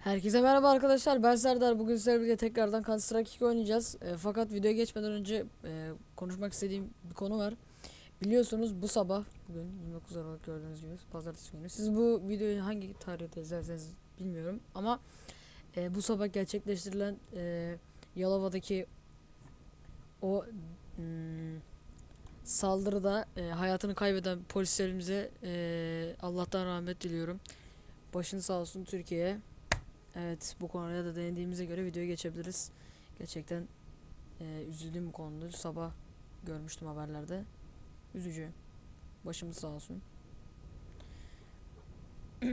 Herkese merhaba arkadaşlar. Ben Serdar. Bugün sizlerle tekrardan Counter Strike 2 oynayacağız. E, fakat videoya geçmeden önce e, konuşmak istediğim bir konu var. Biliyorsunuz bu sabah bugün 29 Aralık gördüğünüz gibi pazartesi günü. Siz bu videoyu hangi tarihte izlerseniz bilmiyorum ama e, bu sabah gerçekleştirilen e, Yalova'daki o mm, saldırıda e, hayatını kaybeden polislerimize e, Allah'tan rahmet diliyorum. Başın sağ olsun Türkiye'ye Evet bu konuya da değindiğimize göre videoya geçebiliriz. Gerçekten e, üzüldüğüm bir konudur. Sabah görmüştüm haberlerde. Üzücü. Başımız sağ olsun.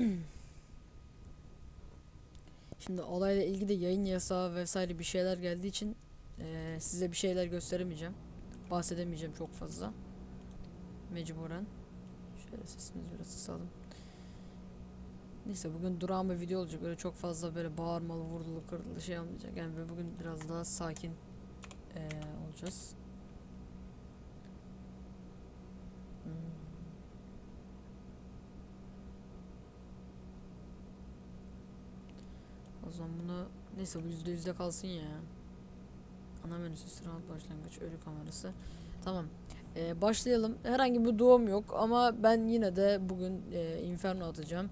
Şimdi olayla ilgili de yayın yasağı vesaire bir şeyler geldiği için e, size bir şeyler gösteremeyeceğim. Bahsedemeyeceğim çok fazla. Mecburen. Şöyle sesimizi biraz kısalım. Neyse bugün durağan bir video olacak. Öyle çok fazla böyle bağırmalı, vurdulu, kırdılı şey olmayacak. Yani böyle bugün biraz daha sakin eee, olacağız. Hmm. O zaman bunu neyse bu yüzde yüzde kalsın ya. Ana menüsü sıra alt başlangıç ölü kamerası. Tamam. Eee, başlayalım. Herhangi bir doğum yok ama ben yine de bugün eee, Inferno atacağım.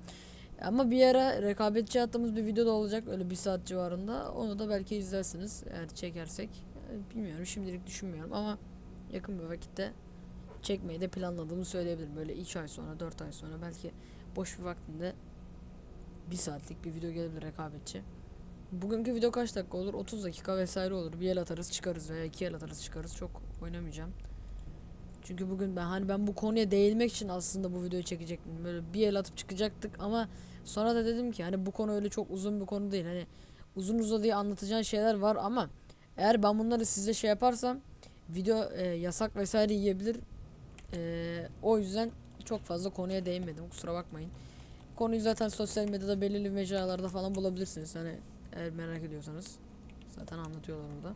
Ama bir ara rekabetçi attığımız bir video da olacak öyle bir saat civarında. Onu da belki izlersiniz eğer çekersek. Bilmiyorum şimdilik düşünmüyorum ama yakın bir vakitte çekmeyi de planladığımı söyleyebilirim. Böyle 2 ay sonra 4 ay sonra belki boş bir vaktinde bir saatlik bir video gelebilir rekabetçi. Bugünkü video kaç dakika olur? 30 dakika vesaire olur. Bir el atarız çıkarız veya iki el atarız çıkarız. Çok oynamayacağım. Çünkü bugün ben hani ben bu konuya değinmek için aslında bu videoyu çekecektim. Böyle bir el atıp çıkacaktık ama sonra da dedim ki hani bu konu öyle çok uzun bir konu değil. Hani uzun uzadıya anlatacağın şeyler var ama eğer ben bunları size şey yaparsam video e, yasak vesaire yiyebilir. E, o yüzden çok fazla konuya değinmedim. Kusura bakmayın. Konuyu zaten sosyal medyada belirli mecralarda falan bulabilirsiniz. Hani eğer merak ediyorsanız. Zaten anlatıyorlar orada.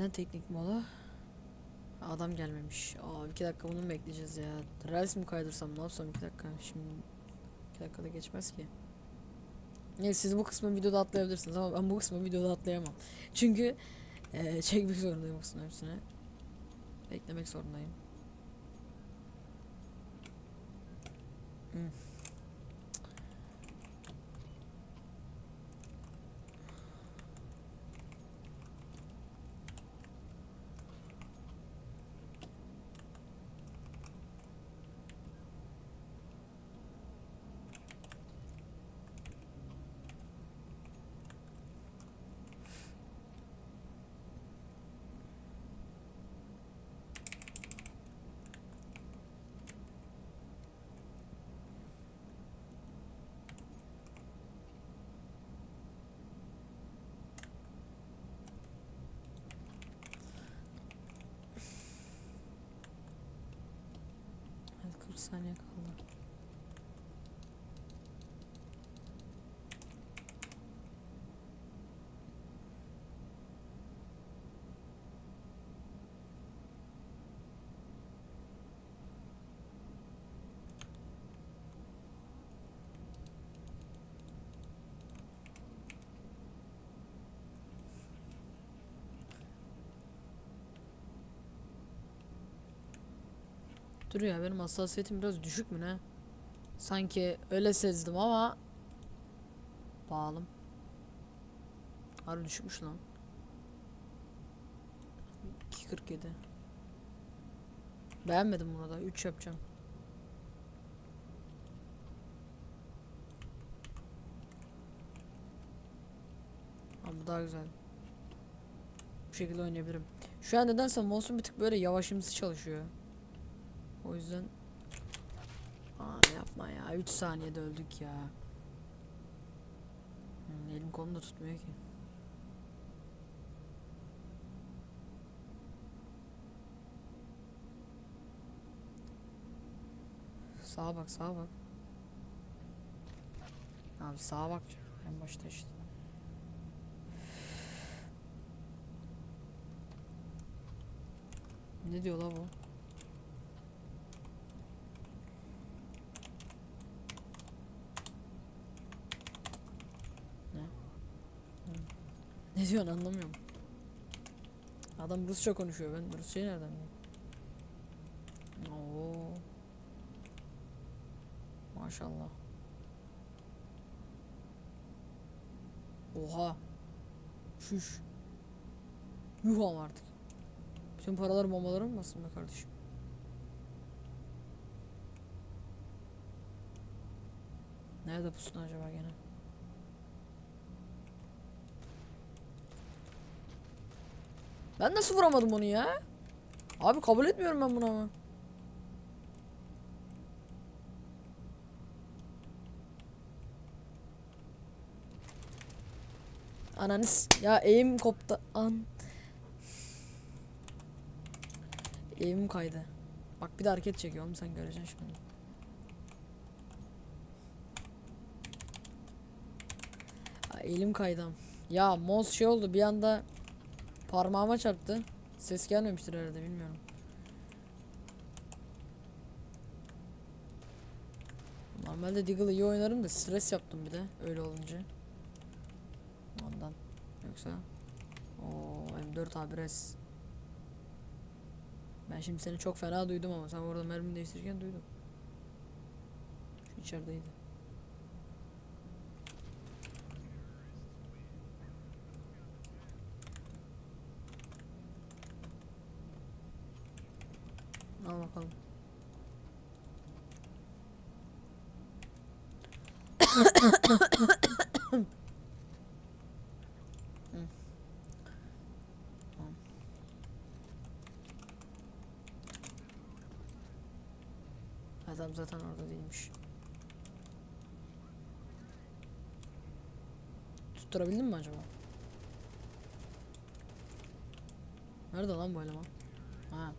neden teknik mola? Adam gelmemiş. Aa iki dakika bunu mu bekleyeceğiz ya? Reels mi kaydırsam ne yapsam iki dakika şimdi iki dakikada geçmez ki. Neyse siz bu kısmı videoda atlayabilirsiniz ama ben bu kısmı videoda atlayamam. Çünkü eee, çekmek zorundayım bu kısmın hepsini. Beklemek zorundayım. Hmm. Hadi 40 saniye kaldı. Dur ya benim hassasiyetim biraz düşük mü ne? Sanki öyle sezdim ama Bağlım Harbi düşükmüş lan 2.47 Beğenmedim bunu da. 3 yapacağım. Ama bu daha güzel. Bu şekilde oynayabilirim. Şu an nedense mouse'um bir tık böyle yavaşımsı çalışıyor. O yüzden Aa yapma ya. 3 saniyede öldük ya. Hmm, elim kolum da tutmuyor ki. Sağa bak sağa bak. Abi sağa bak. En başta işte. Ne diyor la bu? Ne? Hı. Ne diyorsun anlamıyorum. Adam Rusça konuşuyor. Ben Rusçayı nereden bileyim? Oo. Maşallah. Oha. Şuş. Yuh ama artık. Bütün paralar bombalara mı bastın be kardeşim? Nerede pusun acaba gene? Ben nasıl vuramadım onu ya? Abi kabul etmiyorum ben bunu ama. Ananis ya eğim koptu an. Eğimim kaydı. Bak bir de hareket çekiyor oğlum sen göreceksin şimdi. Elim kaydı. Ya mouse şey oldu bir anda parmağıma çarptı. Ses gelmemiştir herhalde bilmiyorum. Normalde Deagle'ı iyi oynarım da stres yaptım bir de öyle olunca. Ondan. Yoksa o M4 A1S. Ben şimdi seni çok fena duydum ama sen orada mermi değiştirirken duydum. Şu içerideydi. Al bakalım. Adam zaten orada değilmiş. Tutturabildin mi acaba? Nerede lan bu eleman? Ha.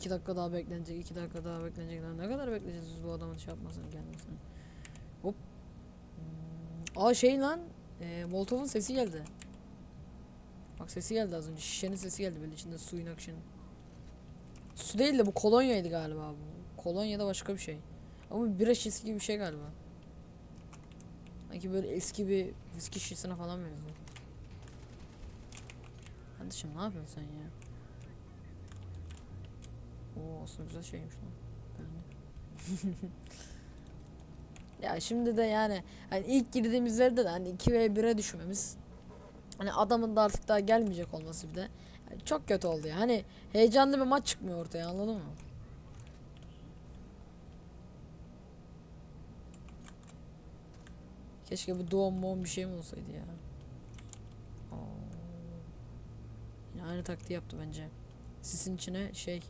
İki dakika daha beklenecek, iki dakika daha beklenecek. Ne kadar bekleyeceğiz bu adamın şey yapmasını, gelmesini. Hop. Hmm. Aa şey lan, e, Molotov'un sesi geldi. Bak sesi geldi az önce. Şişenin sesi geldi böyle içinde suyun akışının. Su değil de bu kolonyaydı galiba bu. Kolonya da başka bir şey. Ama bira şişesi gibi bir şey galiba. Sanki böyle eski bir viski şişesine falan benziyor. Kardeşim ne yapıyorsun sen ya? Oo aslında güzel şeymiş lan. Beğendim. ya şimdi de yani hani ilk girdiğimiz yerde de hani 2 ve 1'e düşmemiz hani adamın da artık daha gelmeyecek olması bir de yani çok kötü oldu ya. Hani heyecanlı bir maç çıkmıyor ortaya anladın mı? Keşke bu doğum muğum bir şey mi olsaydı ya. Oo. Yine aynı taktiği yaptı bence. Sisin içine şey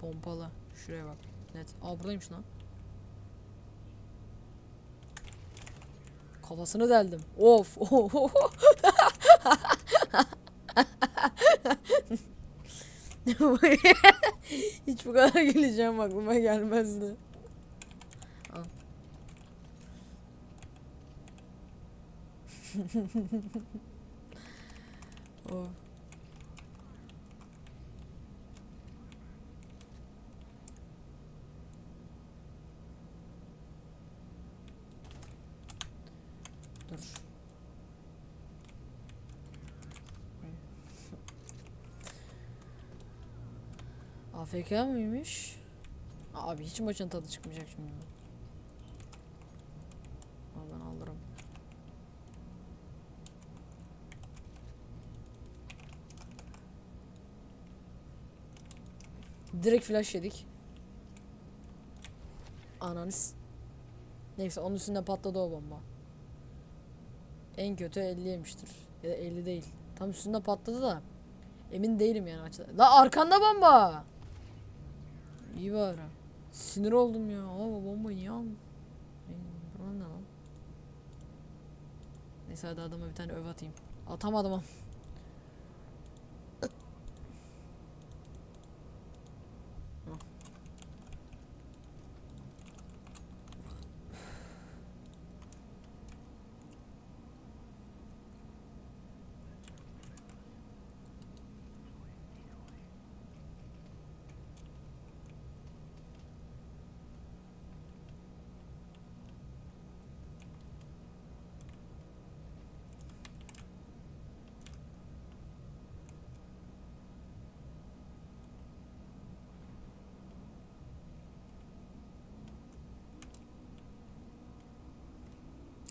pompalı. Şuraya bak. Net. Aa buradaymış lan. Kafasını deldim. Of. Hiç bu kadar güleceğim aklıma gelmezdi. Al. of. AFK mıymış? Abi hiç maçın tadı çıkmayacak şimdi. Oradan alırım. Direkt flash yedik. Ananız. Neyse onun üstünde patladı o bomba. En kötü 50 yemiştir. Ya da 50 değil. Tam üstünde patladı da. Emin değilim yani açıdan. La arkanda bomba. İyi bari. Sinir oldum ya. Aa bu bombayı niye aldın? Falan ne lan? Neyse hadi adama bir tane öv atayım. Atamadım ama.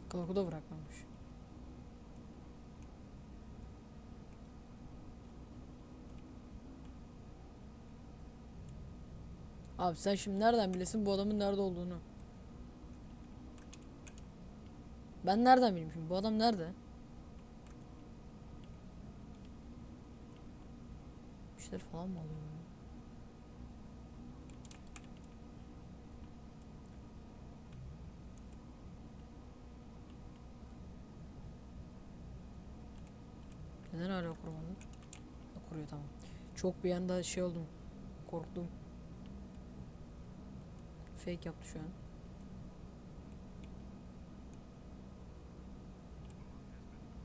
Korku da bırakmamış. Abi sen şimdi nereden bilesin bu adamın nerede olduğunu? Ben nereden bileyim şimdi bu adam nerede? Bir şeyler falan mı alıyor? ya? Neden hala kurmadın? Ha, kuruyor tamam. Çok bir anda şey oldum. Korktum. Fake yaptı şu an.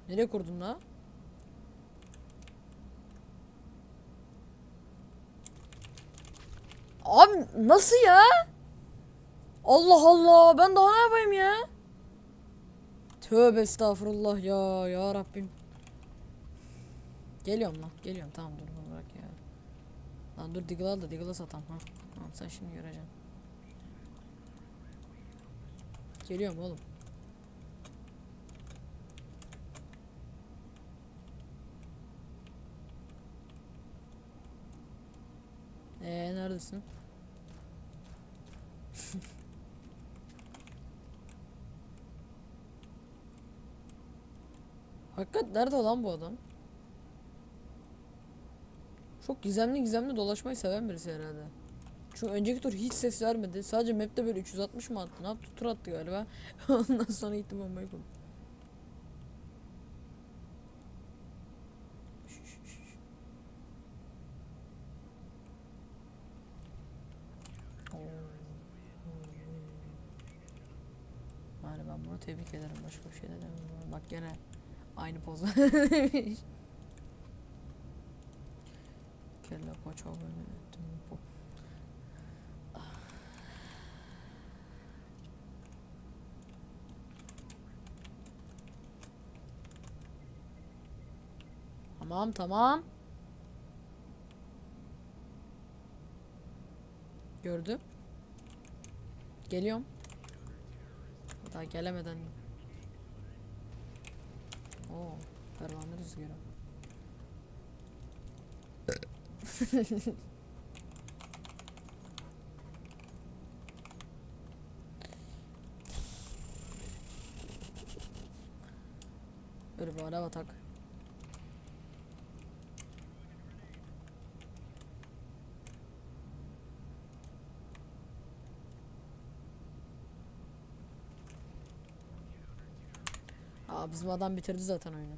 Nereye kurdun la? Abi nasıl ya? Allah Allah ben daha ne yapayım ya? Tövbe estağfurullah ya ya Rabbim. Geliyorum lan geliyorum tamam dur bırak ya. Lan dur Deagle al da Deagle'a satam ha. Tamam sen şimdi göreceksin. Geliyorum oğlum. Ee neredesin? Hakikat nerede lan bu adam? Çok gizemli gizemli dolaşmayı seven birisi herhalde. Çünkü önceki tur hiç ses vermedi. Sadece map'te böyle 360 mı attı? Ne yaptı? Tur attı galiba. Ondan sonra gitti bombayı. Oo. Yani ben bunu tebrik ederim. Başka bir şey de demiyorum. Bak gene aynı poz. Paça böyle ettim. Bu- Tamam tamam. Gördüm. Geliyorum. Daha gelemeden. Oo, pervane rüzgarı. Böyle bir araba tak. Aa bizim adam bitirdi zaten oyunu.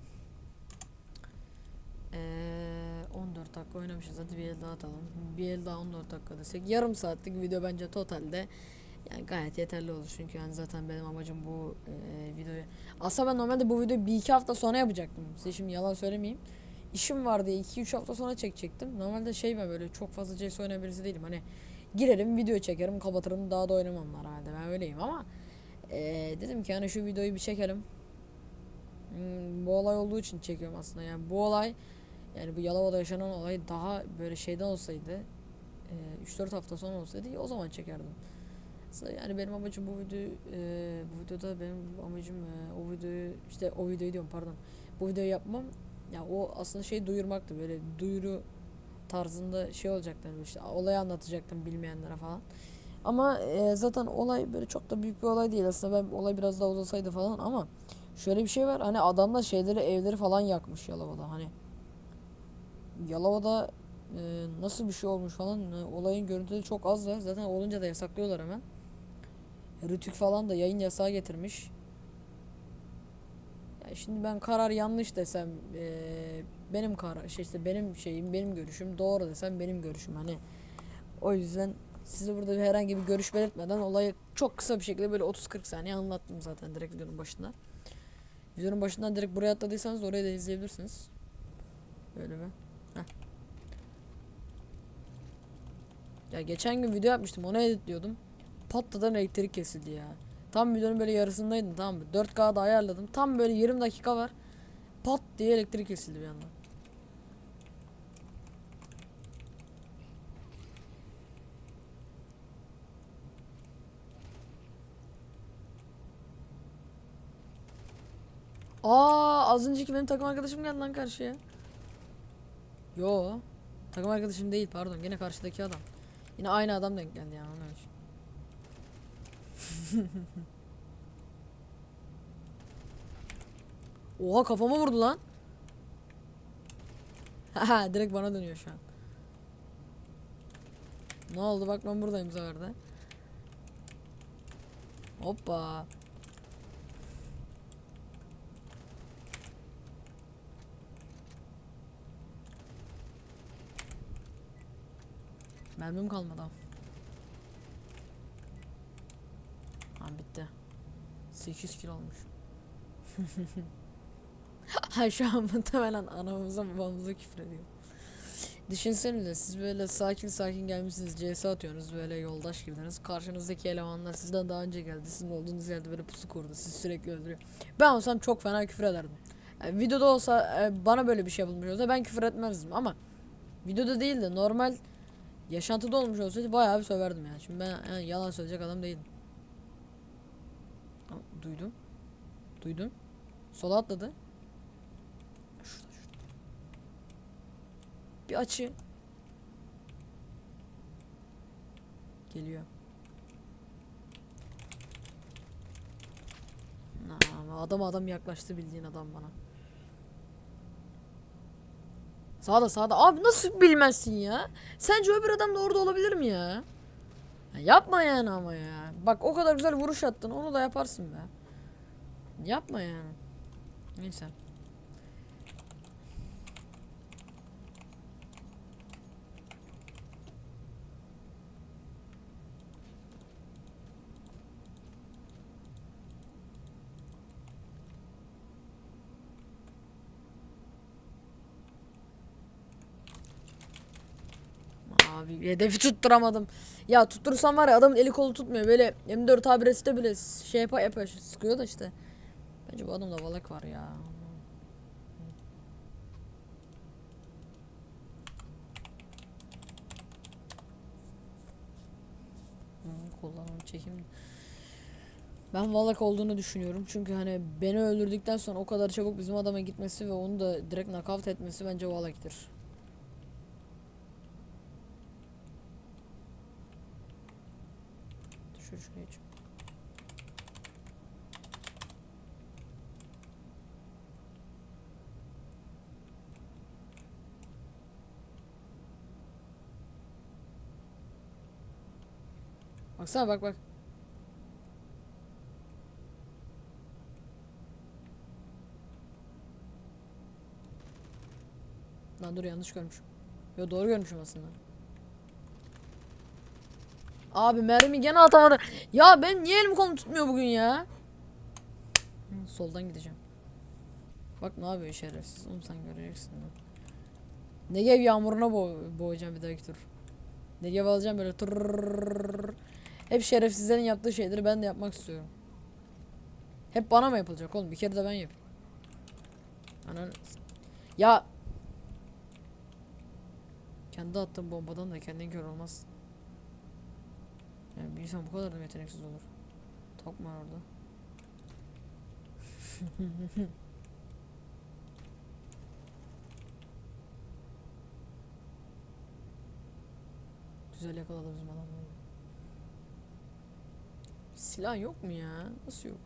Ee, 14 dakika oynamışız. Hadi bir el daha atalım. Bir el daha 14 dakika desek. Yarım saatlik video bence totalde yani gayet yeterli olur. Çünkü yani zaten benim amacım bu e, videoyu. Aslında ben normalde bu videoyu bir iki hafta sonra yapacaktım. Size şimdi yalan söylemeyeyim. İşim var diye 2-3 hafta sonra çekecektim. Normalde şey ben böyle çok fazla CS oynayan birisi değilim. Hani girerim video çekerim kapatırım daha da oynamam herhalde. Ben öyleyim ama e, dedim ki hani şu videoyu bir çekelim. Hmm, bu olay olduğu için çekiyorum aslında. Yani bu olay yani bu Yalova'da yaşanan olay daha böyle şeyden olsaydı e, 3-4 hafta sonra olsaydı o zaman çekerdim. Yani benim amacım bu videoyu e, bu videoda benim amacım e, o videoyu işte o videoyu diyorum pardon. Bu videoyu yapmam ya o aslında şey duyurmaktı böyle duyuru tarzında şey olacaktı hani işte olayı anlatacaktım bilmeyenlere falan. Ama e, zaten olay böyle çok da büyük bir olay değil aslında ben olay biraz daha uzasaydı falan ama şöyle bir şey var hani adamlar şeyleri evleri falan yakmış Yalova'da hani Yalova'da e, nasıl bir şey olmuş falan e, olayın görüntüleri çok az var zaten olunca da yasaklıyorlar hemen. Rütük falan da yayın yasağı getirmiş. Ya şimdi ben karar yanlış desem eee, benim karar şey işte benim şeyim benim görüşüm doğru desem benim görüşüm hani o yüzden size burada herhangi bir görüş belirtmeden olayı çok kısa bir şekilde böyle 30-40 saniye anlattım zaten direkt videonun başında. Videonun başından direkt buraya atladıysanız orayı da izleyebilirsiniz. Böyle mi? Ya geçen gün video yapmıştım onu editliyordum. Patladan elektrik kesildi ya. Tam videonun böyle yarısındaydım tamam mı? 4K'da ayarladım. Tam böyle 20 dakika var. Pat diye elektrik kesildi bir anda. Aa az önceki benim takım arkadaşım geldi lan karşıya. Yo. Takım arkadaşım değil pardon. Gene karşıdaki adam. Yine aynı adam denk geldi yani. Oha kafama vurdu lan. Haha direkt bana dönüyor şu an. Ne oldu bak ben buradayım bu sefer. Hoppa. Mermim kalmadı. ha. Bitti. 8 kilo olmuş. ha şu an muhtemelen anamıza babamıza küfür ediyor. Düşünsenize siz böyle sakin sakin gelmişsiniz CS atıyorsunuz böyle yoldaş gibidiniz. Karşınızdaki elemanlar sizden daha önce geldi. Sizin olduğunuz yerde böyle pusu kurdu. Sizi sürekli öldürüyor. Ben olsam çok fena küfür ederdim. Yani videoda olsa e, bana böyle bir şey yapılmış olsa ben küfür etmezdim ama videoda değil de normal yaşantıda olmuş olsaydı bayağı bir söverdim yani. Şimdi ben yani yalan söyleyecek adam değilim. Duydum. Duydum. Sola atladı. Şurada şurada. Bir açı. Geliyor. Adam adam yaklaştı bildiğin adam bana. Sağda sağda. Abi nasıl bilmezsin ya? Sence öbür adam da orada olabilir mi ya? Ya yapma yani ama ya. Bak o kadar güzel vuruş attın. Onu da yaparsın be. Yapma yani. Neyse. Abi hedefi tutturamadım. Ya tuttursam var ya adamın eli kolu tutmuyor. Böyle M4 abiresi bile şey yapar yapar sıkıyor da işte. Bence bu adamda valak var ya. Hı, Kullanım çekim. Ben valak olduğunu düşünüyorum. Çünkü hani beni öldürdükten sonra o kadar çabuk bizim adama gitmesi ve onu da direkt nakavt etmesi bence valaktır. Çık. Baksana bak bak. Lan dur yanlış görmüşüm. Yo doğru görmüşüm aslında. Abi mermi gene atamadım. Ya ben niye elim kolum tutmuyor bugün ya? Soldan gideceğim. Bak ne yapıyor şerefsiz. Oğlum sen göreceksin. Negev yağmuruna bo boğacağım bir dahaki tur. Negev alacağım böyle tur. Hep şerefsizlerin yaptığı şeyleri ben de yapmak istiyorum. Hep bana mı yapılacak oğlum? Bir kere de ben yapayım. Anan. Ya kendi attığım bombadan da kendin kör. Yani bir insan bu kadar da yeteneksiz olur. Var orada? güzel yakaladı bizim adamları. Silah yok mu ya? Nasıl yok?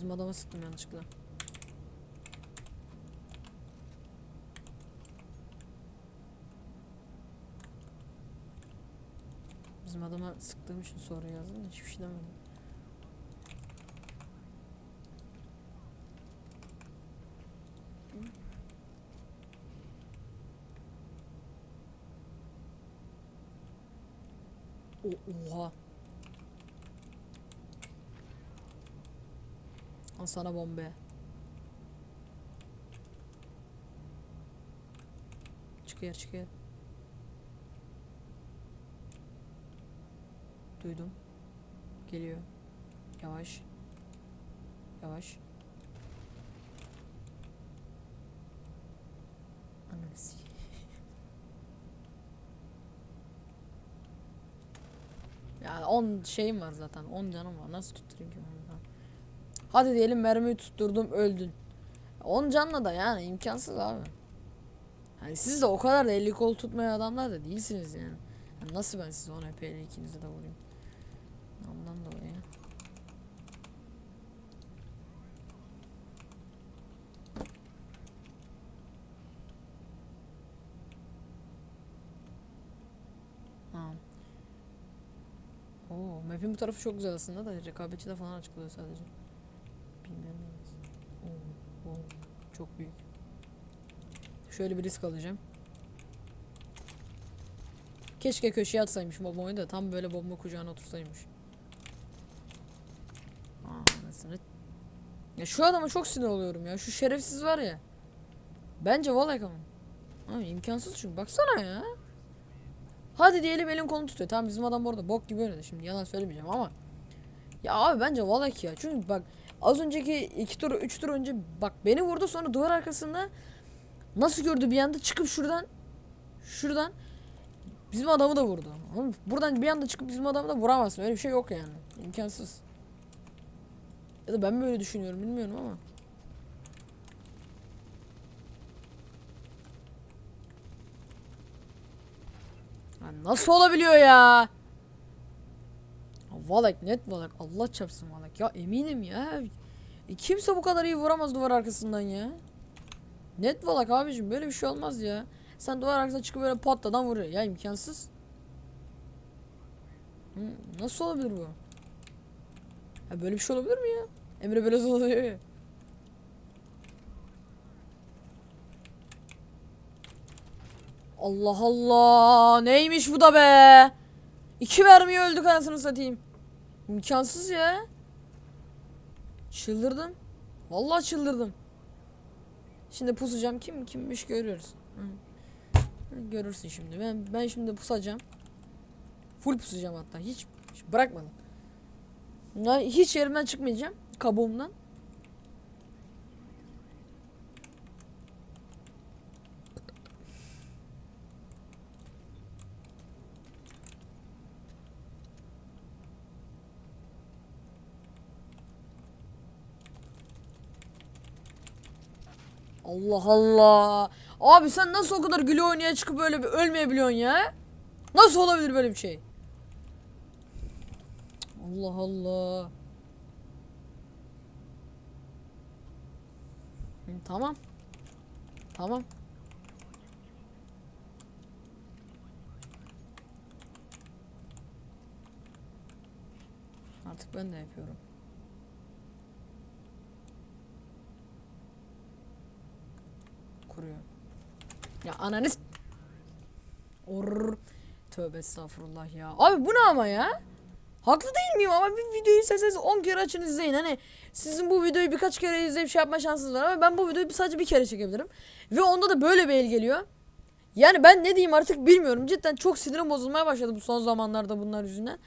Bizim adama sıktım yanlışlıkla. Bizim adama sıktığım için sonra yazdım hiçbir şey demedim. O oha. Al sana bombe. Çıkıyor çıkıyor. Duydum. Geliyor. Yavaş. Yavaş. Ananı sikeyim. Ya 10 şeyim var zaten. 10 canım var. Nasıl tutturayım ki onu? Hadi diyelim mermiyi tutturdum öldün. 10 canla da yani imkansız abi. Yani siz de o kadar da 50 kol tutmaya adamlar da değilsiniz yani. Yani nasıl ben size 10 HP ile ikinize de vurayım? Ondan dolayı. Ha. Oo, map'in bu tarafı çok güzel aslında da rekabetçi de falan açıklıyor sadece. Bilmiyorum. Oo, oo, çok büyük. Şöyle bir risk alacağım. Keşke köşeye atsaymış bombayı da tam böyle bomba kucağına otursaymış. Anasını. Ya şu adama çok sinir oluyorum ya. Şu şerefsiz var ya. Bence vallahi ama. Abi imkansız çünkü baksana ya. Hadi diyelim elin kolunu tutuyor. Tamam bizim adam bu bok gibi oynadı. Şimdi yalan söylemeyeceğim ama. Ya abi bence vallahi ya. Çünkü bak az önceki iki tur üç tur önce bak beni vurdu sonra duvar arkasında nasıl gördü bir anda çıkıp şuradan şuradan bizim adamı da vurdu. Oğlum buradan bir anda çıkıp bizim adamı da vuramazsın. Öyle bir şey yok yani. İmkansız. Ya da ben mi öyle düşünüyorum bilmiyorum ama. Nasıl olabiliyor ya? Valak net valak. Allah çarpsın valak. Ya eminim ya. E, kimse bu kadar iyi vuramaz duvar arkasından ya. Net valak abicim böyle bir şey olmaz ya. Sen duvar arkasına çıkıp böyle patladan vuruyor. Ya imkansız. Hı, nasıl olabilir bu? Ya böyle bir şey olabilir mi ya? Emre böyle oluyor ya. Allah Allah. Neymiş bu da be? İki vermiyor öldük anasını satayım. İmkansız ya. Çıldırdım. Vallahi çıldırdım. Şimdi pusacağım. Kim kimmiş görüyoruz. Görürsün şimdi. Ben ben şimdi pusacağım. Full pusacağım hatta. Hiç, hiç bırakmadım. Hiç yerimden çıkmayacağım. Kabuğumdan. Allah Allah. Abi sen nasıl o kadar gülü oynaya çıkıp böyle bir ölmeyebiliyorsun ya? Nasıl olabilir böyle bir şey? Allah Allah. Tamam. Tamam. Artık ben de yapıyorum. Kuruyor. Ya ananı s- Orr. Tövbe estağfurullah ya. Abi bu ne ama ya? Haklı değil miyim ama bir videoyu izleseniz 10 kere açın izleyin. Hani sizin bu videoyu birkaç kere izleyip şey yapma şansınız var ama ben bu videoyu sadece bir kere çekebilirim. Ve onda da böyle bir el geliyor. Yani ben ne diyeyim artık bilmiyorum. Cidden çok sinirim bozulmaya başladı bu son zamanlarda bunlar yüzünden.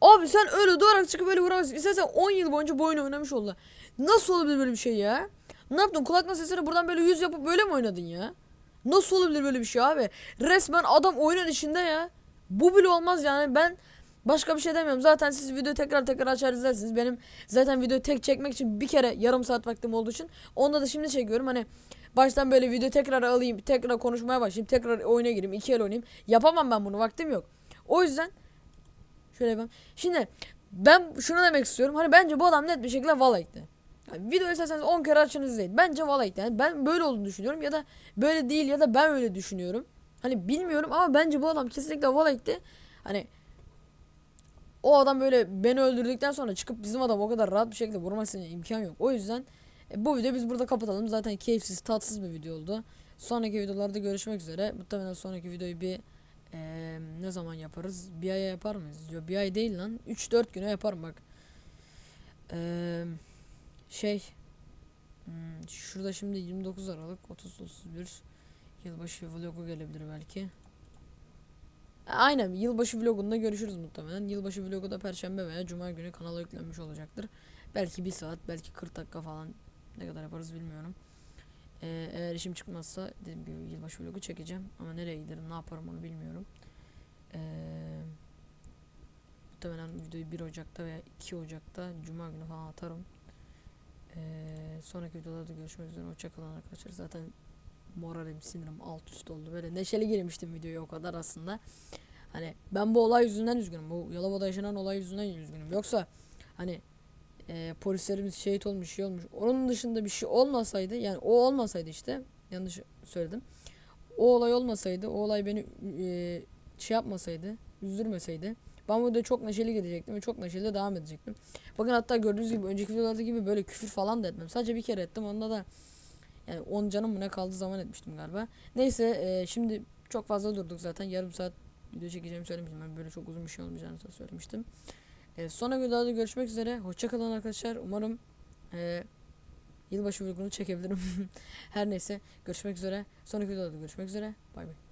Abi sen öyle doğarak çıkıp böyle vuramazsın. İstersen 10 yıl boyunca bu oyunu oynamış oldu. Nasıl olabilir böyle bir şey ya? Ne yaptın? Kulaklık sesini buradan böyle yüz yapıp böyle mi oynadın ya? Nasıl olabilir böyle bir şey abi? Resmen adam oyunun içinde ya. Bu bile olmaz yani ben başka bir şey demiyorum. Zaten siz video tekrar tekrar açar izlersiniz. Benim zaten video tek çekmek için bir kere yarım saat vaktim olduğu için onda da şimdi çekiyorum. Hani baştan böyle video tekrar alayım, tekrar konuşmaya başlayayım, tekrar oyuna gireyim, iki el oynayayım. Yapamam ben bunu vaktim yok. O yüzden şöyle yapalım. Şimdi ben şunu demek istiyorum. Hani bence bu adam net bir şekilde Valak'tı. Yani video isterseniz 10 kere açın izleyin. Bence Valak'tı. Yani ben böyle olduğunu düşünüyorum ya da böyle değil ya da ben öyle düşünüyorum. Hani bilmiyorum ama bence bu adam kesinlikle Valak'tı. Hani o adam böyle beni öldürdükten sonra çıkıp bizim adam o kadar rahat bir şekilde vurmasına imkan yok. O yüzden e, bu videoyu biz burada kapatalım. Zaten keyifsiz, tatsız bir video oldu. Sonraki videolarda görüşmek üzere. Muhtemelen sonraki videoyu bir e, ne zaman yaparız? Bir aya yapar mıyız? Yok bir ay değil lan. 3-4 güne yaparım bak. Eee şey hmm, şurada şimdi 29 Aralık 30 31 yılbaşı vlogu gelebilir belki. Aynen yılbaşı vlogunda görüşürüz muhtemelen. Yılbaşı vlogu da perşembe veya cuma günü kanala yüklenmiş olacaktır. Belki bir saat, belki 40 dakika falan ne kadar yaparız bilmiyorum. Ee, eğer işim çıkmazsa dediğim gibi yılbaşı vlogu çekeceğim. Ama nereye giderim, ne yaparım onu bilmiyorum. Ee, muhtemelen videoyu 1 Ocak'ta veya 2 Ocak'ta cuma günü falan atarım. Ee, sonraki videolarda görüşmek üzere. Hoşçakalın arkadaşlar. Zaten moralim, sinirim alt üst oldu. Böyle neşeli girmiştim videoya o kadar aslında. Hani ben bu olay yüzünden üzgünüm. Bu Yalova'da yaşanan olay yüzünden üzgünüm. Yoksa hani e, polislerimiz şehit olmuş, şey olmuş. Onun dışında bir şey olmasaydı yani o olmasaydı işte yanlış söyledim. O olay olmasaydı, o olay beni e, şey yapmasaydı, üzdürmeseydi ben burada çok neşeli gidecektim ve çok neşeli devam edecektim. Bakın hatta gördüğünüz gibi önceki videolarda gibi böyle küfür falan da etmem. Sadece bir kere ettim. Onda da yani 10 canım mı ne kaldı zaman etmiştim galiba. Neyse e, şimdi çok fazla durduk zaten. Yarım saat video çekeceğimi söylemiştim. Ben böyle çok uzun bir şey olmayacağını söylemiştim. E, sonra videoda görüşmek üzere. Hoşçakalın arkadaşlar. Umarım e, yılbaşı vlogunu çekebilirim. Her neyse görüşmek üzere. Sonraki videoda görüşmek üzere. Bay bay.